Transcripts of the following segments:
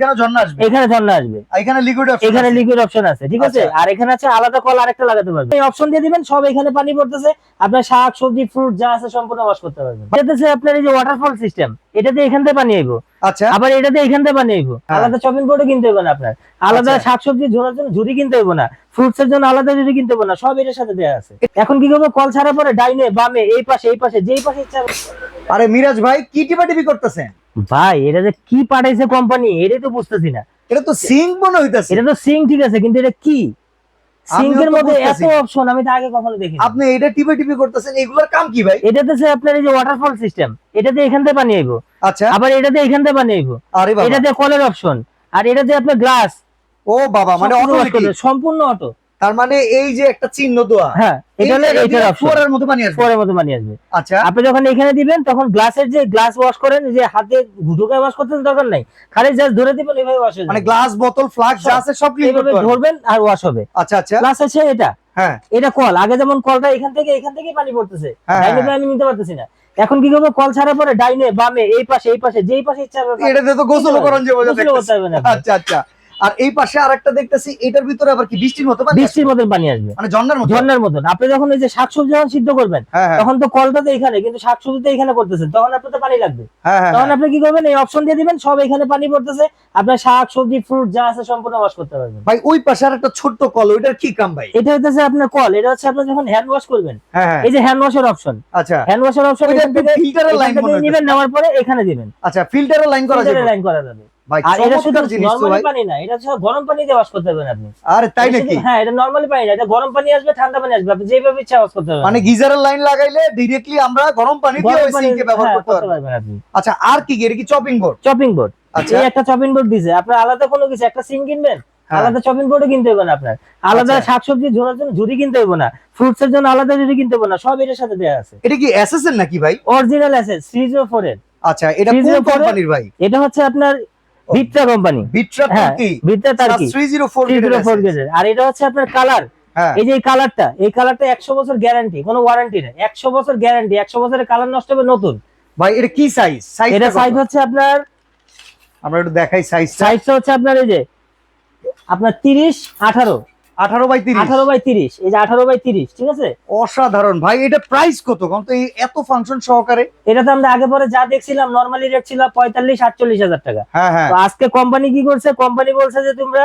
কেন ঝর্ণা আসবে। এখানে ঝর্ণা আসবে। এখানে লিকুইড এখানে লিকুইড অপশন আছে ঠিক আছে? আচ্ছা। আর এখানে আছে আলাদা কল আরেকটা লাগাতে পারবেন এই অপশন দিয়ে দিবেন সব এখানে পানি পড়তেছে। আপনার শাক সবজি ফ্রুট যা আছে সম্পূর্ণ ওয়াশ করতে পারবেন। এটাতে আপনার এই যে ওয়াটারফল সিস্টেম এটাতে এখান থেকে পানি আইবো। আচ্ছা। আবার এটাতে এখান থেকে পানি আইবো। হ্যাঁ। আলাদা চপিং বোর্ডও কিনতে হবে না আপনার। আলাদা আচ্ছা। শাকসবজি ঝোলার জন্য ঝুড়ি কিনতে হবে না। ফ্রুটস এর জন্য আলাদা ঝুড়ি কিনতে হবে না। সব এটার সাথে দেওয়া আছে। এখন কি করব? কল ছাড়া পরে ডাইনে বামে এই পাশে এই পাশে যেই পাশে ইচ্ছা আরে মিরাজ ভাই কি টিপাটিপি করতেছেন? ভাই এটা যে কি পাঠাইছে কোম্পানি এটাই তো বুঝতেছি না। এটা তো সিঙ্ক মনে হইতাছে। এটা তো সিং ঠিক আছে কিন্তু এটা কি? সিঙ্কের মধ্যে এত অপশন আমি তো আগে কখনো দেখিনি। আপনি এটা করতেছেন এগুলোর কাম কি ভাই? এটাতে সে আপনার এই যে ওয়াটারফল সিস্টেম এটাতে এখান থেকে পানি আইবো। আচ্ছা। আবার এটাতে এখান থেকে পানি আইবো। আরে বাবা। এটাতে কলের অপশন আর এটাতে আপনার গ্লাস ও বাবা মানে সম্পূর্ণ অটো তার মানে এই যে একটা চিহ্ন দেওয়া হ্যাঁ এটা হলো এটার ফোয়ারার মতো পানি আসবে। পরের মতো পানি আসবে। আচ্ছা। আপনি যখন এখানে দিবেন তখন গ্লাসের যে গ্লাস ওয়াশ করেন যে হাতে ঢুকে ওয়াশ করতে দরকার নাই। খালি জাস্ট ধরে দিবেন এইভাবে ওয়াশ হয়ে মানে গ্লাস বোতল ফ্লাক্স যা আছে সব ক্লিন করতে ধরবেন আর ওয়াশ হবে। আচ্ছা আচ্ছা। প্লাস আছে এটা। হ্যাঁ। এটা কল। আগে যেমন কলটা এখান থেকে এখান থেকে পানি পড়তেছে। হ্যাঁ, ডাইনে হ্যাঁ। আমি নিতে পারতেছি না। এখন কি করব? কল ছাড়া পরে ডাইনে বামে এই পাশে এই পাশে যেই পাশে ইচ্ছা হবে এটাতে তো গোসল করেন যে বোঝা গোসলও করতে হবে না। আপনি। আচ্ছা আচ্ছা। আর এই পাশে আরেকটা দেখতেছি এটার ভিতরে আবার কি বৃষ্টির মতো বৃষ্টির মতন পানি আসবে। মানে ঝর্ণার মতো? ঝর্ণার মতন। আপনি যখন এই যে শাকসবজি যখন সিদ্ধ করবেন হ্যাঁ হ্যাঁ। তখন তো কলটা তো এখানে কিন্তু শাকসবজি তো এখানে করতেছেন তখন আপনার তো পানি লাগবে। হ্যাঁ তখন আপনি কি করবেন এই অপশন দিয়ে দিবেন সব এখানে পানি পড়তেছে আপনার শাক সবজি ফ্রুট যা আছে সম্পূর্ণ ওয়াশ করতে পারবেন। ভাই ওই পাশে আর একটা ছোট্ট কল ওইটার কি কাম ভাই? এটা হচ্ছে আপনার কল এটা হচ্ছে আপনি যখন হ্যান্ড ওয়াশ করবেন এই যে হ্যান্ড ওয়াশের অপশন আচ্ছা। হ্যান্ড ওয়াশের অপশন এখান থেকে ফিল্টারের লাইন নিবেন নেওয়ার পরে এখানে দিবেন। আচ্ছা ফিল্টারের লাইন করা যাবে। লাইন করা যাবে। ভাই চমৎকার জিনিস তো ভাই। পানি না এটা গরম পানি দিয়ে ওয়াশ করতে পারবেন আপনি। আরে তাই নাকি? হ্যাঁ এটা নরমালি পানি না এটা গরম পানি আসবে ঠান্ডা পানি আসবে আপনি যেভাবে ইচ্ছা ওয়াশ করতে পারবেন। মানে গিজারের লাইন লাগাইলে ডিরেক্টলি আমরা গরম পানি দিয়ে ওই সিঙ্কে ব্যবহার হ্যাঁ, করতে পারবেন আপনি। আচ্ছা আর কি কি? কি চপিং বোর্ড চপিং বোর্ড আচ্ছা। এই একটা চপিং বোর্ড দিছে। আপনার আলাদা কোনো কিছু একটা সিং কিনবেন হ্যাঁ। আলাদা চপিং বোর্ডও কিনতে হবে না আপনার। আলাদা আচ্ছা। শাকসবজি ঝোলার জন্য ঝুড়ি কিনতে হবে না। ফ্রুটস এর জন্য আলাদা ঝুড়ি কিনতে হবে না সব এটার সাথে দেওয়া আছে। এটা কি এসএস এর নাকি ভাই? অরিজিনাল জিরো ফোর এর আচ্ছা এটা কোন? কোম্পানির ভাই? এটা হচ্ছে আপনার Vitra company Vitra Turkey Vitra Turkey 304 zero four গেজের আর এটা হচ্ছে আপনার কালার হ্যাঁ। এই যে কালারটা এই কালারটা একশো বছর গ্যারান্টি কোনো ওয়ারেন্টি না একশো বছর গ্যারান্টি একশো বছরের কালার নষ্ট হবে নতুন। ভাই এটা কি সাইজ সাইজ এটা সাইজ হচ্ছে আপনার আমরা একটু দেখাই সাইজ সাইজটা হচ্ছে আপনার এই যে আপনার তিরিশ আঠারো 18 বাই 30 আঠারো বাই তিরিশ এই যে আঠারো বাই তিরিশ ঠিক আছে? অসাধারণ। ভাই এটা প্রাইস কত? কম তো এত ফাংশন সহকারে। এটাতে আমরা আগে পরে যা দেখছিলাম নর্মালি রেট ছিল পঁয়তাল্লিশ আটচল্লিশ হাজার টাকা। হ্যাঁ হ্যাঁ। তো আজকে কোম্পানি কি করছে? কোম্পানি বলছে যে তোমরা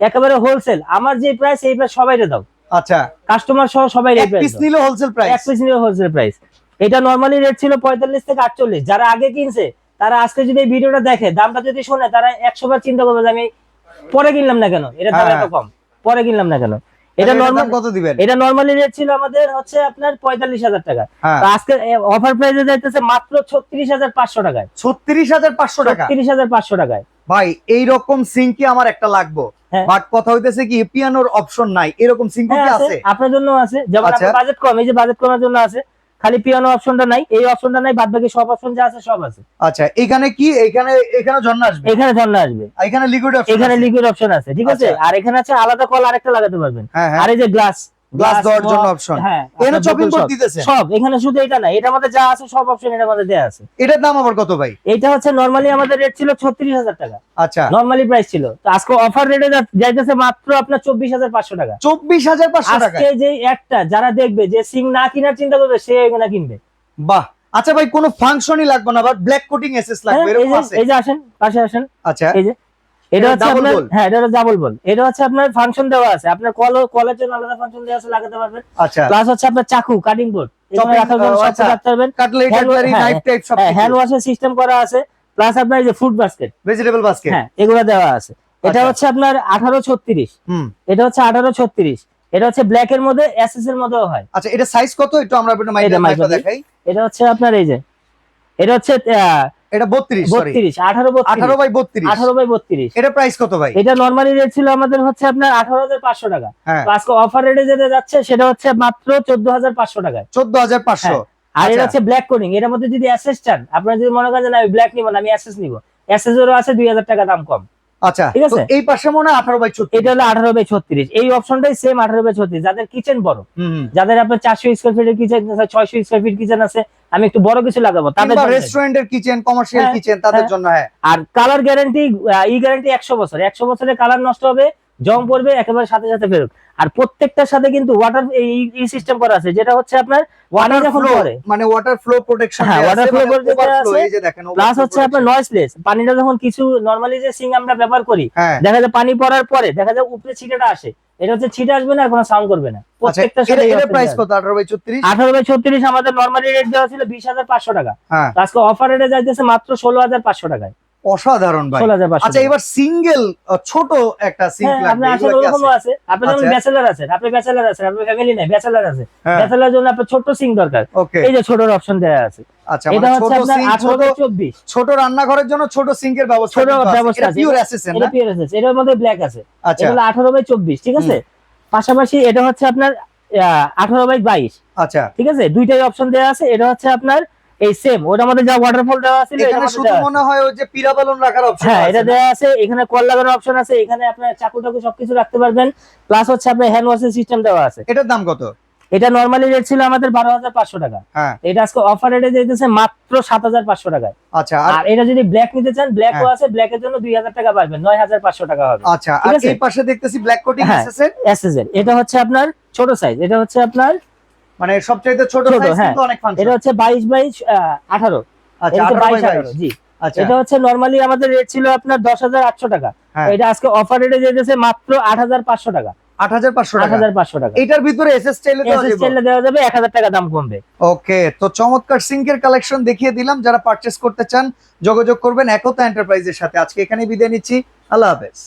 একেবারে হোলসেল আমার যে প্রাইস এই প্রাইস সবাই দাও। আচ্ছা। কাস্টমার সহ সবাই এই এক পিস নিলে হোলসেল এক প্রাইস পিস নিয়ে হোলসেল প্রাইস এটা নর্মালি রেট ছিল পঁয়তাল্লিশ থেকে আটচল্লিশ। যারা আগে কিনছে তারা আজকে যদি এই ভিডিওটা দেখে দামটা যদি শোনে তারা একশো বার চিন্তা করবে যে আমি পরে কিনলাম না কেন? এটা দাম হ্যাঁ। এত কম। পরে কিনলাম না কেন? এটা নরমাল কত দিবেন? এটা নরমালি রেট ছিল আমাদের হচ্ছে আপনার পঁয়তাল্লিশ হাজার টাকা। হ্যাঁ। তো আজকে অফার প্রাইসে যাইতেছে মাত্র ছত্রিশ হাজার পাঁচশো টাকায়। 36500 টাকা? ত্রিশ হাজার পাঁচশো টাকায়। ভাই এই রকম সিঙ্কি আমার একটা লাগবো? হ্যাঁ। বাট কথা হইতেছে কি পিয়ানোর অপশন নাই। এরকম সিঙ্কি হ্যাঁ আছে। আপনার জন্য আছে। যেমন আচ্ছা। আপনার বাজেট কম এই যে বাজেট কমের জন্য আছে। খালি পিয়ানো অপশনটা নাই এই অপশনটা নাই বাদ বাকি সব অপশন যা আছে সব আছে। আচ্ছা এখানে কি? এখানে এখানে ঝর্ণা আসবে? এখানে ঝর্ণা আসবে। এখানে লিকুইড অপশন এখানে লিকুইড অপশন আছে ঠিক আছে? আচ্ছা। আর এখানে আছে আলাদা কল আরেকটা লাগাতে পারবেন। হ্যাঁ হ্যাঁ। আর এই যে গ্লাস গ্লাস দেওয়ার জন্য অপশন এখানে চপিং বোর্ড দিতেছে। সব এখানে শুধু এটা না এটার মধ্যে যা আছে সব অপশন এটার মধ্যে দেওয়া আছে। এটার দাম আবার কত ভাই? এটা হচ্ছে নরমালি আমাদের রেট ছিল ছত্রিশ হাজার টাকা। আচ্ছা। নরমালি প্রাইস ছিল। তো আজকে অফার রেটে যাইতেছে মাত্র আপনার চব্বিশ হাজার পাঁচশো টাকা। চব্বিশ হাজার পাঁচশো টাকা আজকে যে একটা যারা দেখবে যে সিং না কেনার চিন্তা করবে সে এগুলা কিনবে। বাহ। আচ্ছা ভাই কোনো ফাংশনই লাগবে না বাট ব্ল্যাক কোটিং এসএস লাগবে হ্যাঁ, এরকম আছে? এই যে আসেন পাশে আসেন। আচ্ছা। এই যে এটা এটা হচ্ছে আপনার হ্যাঁ এটা ডাবল বল এটা হচ্ছে আপনার ফাংশন দেওয়া আছে। আপনার কল কলের জন্য আলাদা ফাংশন দেওয়া আছে লাগাতে পারবেন। আচ্ছা। প্লাস হচ্ছে আপনার চাকু কাটিং বোর্ড রাখার জন্য সব আচ্ছা। রাখতে পারবেন। কাটলেট কাটলারি হ্যাঁ, নাইফ টাইপ সব হ্যান্ড ওয়াশের সিস্টেম করা আছে প্লাস আপনার এই যে ফুড বাস্কেট ভেজিটেবল বাস্কেট হ্যাঁ এগুলো দেওয়া আছে। এটা আচ্ছা। হচ্ছে আপনার আঠারো ছত্রিশ। হুম। এটা হচ্ছে আঠারো ছত্রিশ। এটা হচ্ছে ব্ল্যাক এর মধ্যে এসএস এর মধ্যেও হয়। আচ্ছা এটা সাইজ কত? একটু আমরা একটু। দেখাই। এটা হচ্ছে আপনার এই যে এটা হচ্ছে এটা 32 সরি বত্রিশ আঠারো 18 বাই 32 আঠারো বাই বত্রিশ। এটা প্রাইস কত ভাই? এটা নরমালি রেট ছিল আমাদের হচ্ছে আপনার আঠারো হাজার পাঁচশো টাকা। হ্যাঁ। আজকে অফার রেটে যেটা যাচ্ছে সেটা হচ্ছে মাত্র চোদ্দ হাজার পাঁচশো টাকায়। 14500 হ্যাঁ। আর এটা আচ্ছা। হচ্ছে ব্ল্যাক কোডিং এর মধ্যে যদি অ্যাসেস চান আপনারা যদি মনে করেন আমি ব্ল্যাক নিব না আমি অ্যাসেস নিব। অ্যাসেসেরও আছে দুই হাজার টাকা দাম কম। আচ্ছা ঠিক আছে? এই পাশে মনে হয় আঠারো বাই ছত্রিশ এটা হলো আঠারো বাই ছত্রিশ এই অপশনটাই সেম আঠারো বাই ছত্রিশ যাদের কিচেন বড়। যাদের আপনার চারশো স্কোয়ার ফিটের কিচেন আছে ছয়শো স্কোয়ার ফিট কিচেন আছে আমি একটু বড় কিছু লাগাবো তাদের। রেস্টুরেন্টের কিচেন কমার্শিয়াল কিচেন তাদের হ্যাঁ। জন্য হ্যাঁ আর কালার গ্যারান্টি ই গ্যারান্টি একশো বছর একশো বছরের কালার নষ্ট হবে জং পড়বে একেবারে সাথে সাথে ফেরত। আর প্রত্যেকটার সাথে কিন্তু ওয়াটার এই সিস্টেম করা আছে যেটা হচ্ছে আপনার পানি ওয়াটার যখন পড়ে। মানে ওয়াটার ফ্লো প্রোটেকশন হ্যাঁ। এই যে দেখেন প্লাস হচ্ছে আপনার নয়েসলেস পানিটা যখন কিছু নর্মালি যে সিং আমরা ব্যবহার করি হ্যাঁ। দেখা যায় পানি পড়ার পরে দেখা যায় উপরে ছিটাটা আসে। এটা হচ্ছে ছিটা আসবে না কোনো সাউন্ড করবে না। আচ্ছা প্রত্যেকটার সাথে এটা প্রাইস কত? আঠারো বাই ছত্রিশ? আঠারো বাই ছত্রিশ আমাদের নরমালি রেট দেওয়া ছিল বিশ হাজার পাঁচশো টাকা। হ্যাঁ। আজকে অফার রেটে যাইতেছে মাত্র ষোলো হাজার পাঁচশো টাকায়। অসাধারণ ভাই। আচ্ছা এবার সিঙ্গেল ছোট একটা সিঙ্ক হ্যাঁ, আপনি আসলে এগুলো আছে? আছে। আপনি যেমন আচ্ছা। আছেন আপনি ব্যাচেলার আছেন আপনার ফ্যামিলি নাই ব্যাচেলার আছে। হ্যাঁ। জন্য আপনার ছোট্ট সিং দরকার। এই যে ছোটর অপশন আছে। আচ্ছা এটা মানে হচ্ছে ছোট আপনার ছোট ছোট রান্নাঘরের জন্য ছোট সিঙ্কের ব্যবস্থা ছোট ব্যবস্থা এটা আছে। পিওর অ্যাসেসেন এটা পিওর এসেছে এটার মধ্যে ব্ল্যাক আছে। আচ্ছা। এগুলো আঠারো বাই চব্বিশ ঠিক আছে? পাশাপাশি এটা হচ্ছে আপনার আঠারো বাই বাইশ। আচ্ছা। ঠিক আছে? দুইটাই অপশন দেওয়া আছে। এটা হচ্ছে আপনার এই সেম ওটার মধ্যে যা ওয়াটারফল দেওয়া আছে এখানে শুধু মনে হয় ওই যে পিরা বেলুন রাখার অপশন হ্যাঁ এটা দেওয়া আছে এখানে কল লাগানোর অপশন আছে এখানে আপনার চাকু টাকু সবকিছু রাখতে পারবেন প্লাস হচ্ছে আপনার হ্যান্ড ওয়াশের সিস্টেম দেওয়া আছে। এটার দাম কত? এটা নর্মালি রেট ছিল আমাদের বারো হাজার পাঁচশো টাকা। হ্যাঁ। এটা আজকে অফার রেটে যেতেছে মাত্র সাত হাজার পাঁচশো টাকায়। আচ্ছা আর এটা যদি ব্ল্যাক নিতে চান ব্ল্যাকও হ্যাঁ। আছে ব্ল্যাকের জন্য দুই হাজার টাকা পাবেন নয় হাজার পাঁচশো টাকা হবে। আচ্ছা আর এই পাশে দেখতেছি ব্ল্যাক কোটিং। এসেছে এসএসএল এটা হচ্ছে আপনার ছোট সাইজ এটা হচ্ছে আপনার মানে সবচাইতে ছোট ছোট, সাইজ হ্যাঁ। কিন্তু অনেক ফাংশন এটা হচ্ছে বাইশ বাইশ আঠারো। আচ্ছা এটা হচ্ছে 18 বাই আঠারো 22 জি। আচ্ছা। এটা হচ্ছে নর্মালি আমাদের রেট ছিল আপনার দশ হাজার আটশো টাকা। হ্যাঁ। এটা আজকে অফার রেটে যেতেছে মাত্র আট হাজার পাঁচশো টাকা। 8500 আট টাকা? হাজার পাঁচশো টাকা। এটার ভিতরে এসএস স্টাইলে দেওয়া এসএস যাবে? স্টাইলে দেওয়া যাবে এক হাজার টাকা দাম কমবে। ওকে তো চমৎকার সিঙ্কের কালেকশন দেখিয়ে দিলাম। যারা পারচেস করতে চান যোগাযোগ করবেন একতা এন্টারপ্রাইজের সাথে। আজকে এখানে বিদায় নিচ্ছি। আল্লাহ হাফেজ।